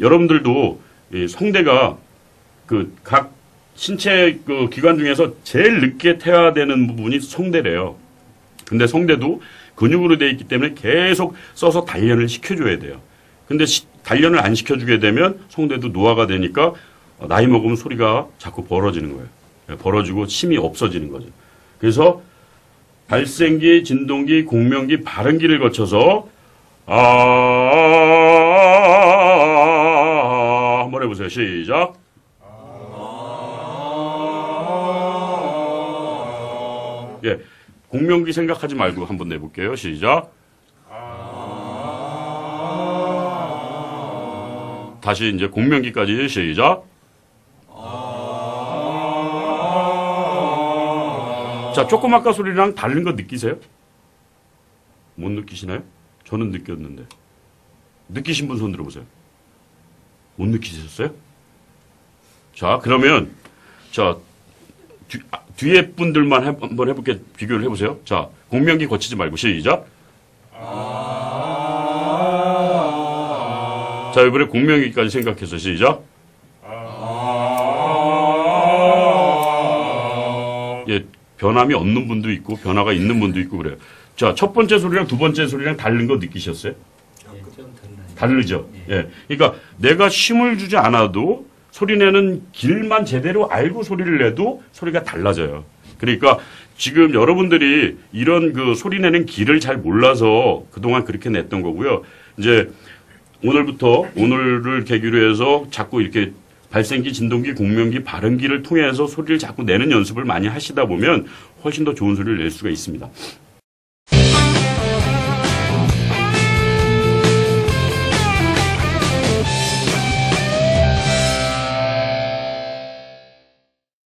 여러분들도 이 성대가 그 각 신체 그 기관 중에서 제일 늦게 태화되는 부분이 성대래요. 근데 성대도 근육으로 되어 있기 때문에 계속 써서 단련을 시켜줘야 돼요. 근데 시- 단련을 안 시켜주게 되면 성대도 노화가 되니까 어, 나이 먹으면 소리가 자꾸 벌어지는 거예요. 예, 벌어지고 힘이 없어지는 거죠. 그래서 발생기, 진동기, 공명기, 발음기를 거쳐서 아 해보세요. 시작. 예, 공명기 생각하지 말고 한번 내볼게요. 시작. 다시 이제 공명기까지 시작. 자, 조금 아까 소리랑 다른 거 느끼세요? 못 느끼시나요? 저는 느꼈는데. 느끼신 분 손 들어보세요. 못 느끼셨어요? 자, 그러면, 자, 뒤, 아, 뒤에 분들만 해- 한번 해볼게, 비교를 해보세요. 자, 공명기 거치지 말고, 시작. 자, 이번에 공명기까지 생각해서 시작. 예, 변함이 없는 분도 있고, 변화가 있는 분도 있고, 그래요. 자, 첫 번째 소리랑 두 번째 소리랑 다른 거 느끼셨어요? 예. 다르죠. 예. 그러니까 내가 힘을 주지 않아도 소리내는 길만 제대로 알고 소리를 내도 소리가 달라져요. 그러니까 지금 여러분들이 이런 그 소리내는 길을 잘 몰라서 그동안 그렇게 냈던 거고요. 이제 오늘부터 오늘을 계기로 해서 자꾸 이렇게 발생기, 진동기, 공명기, 발음기를 통해서 소리를 자꾸 내는 연습을 많이 하시다 보면 훨씬 더 좋은 소리를 낼 수가 있습니다.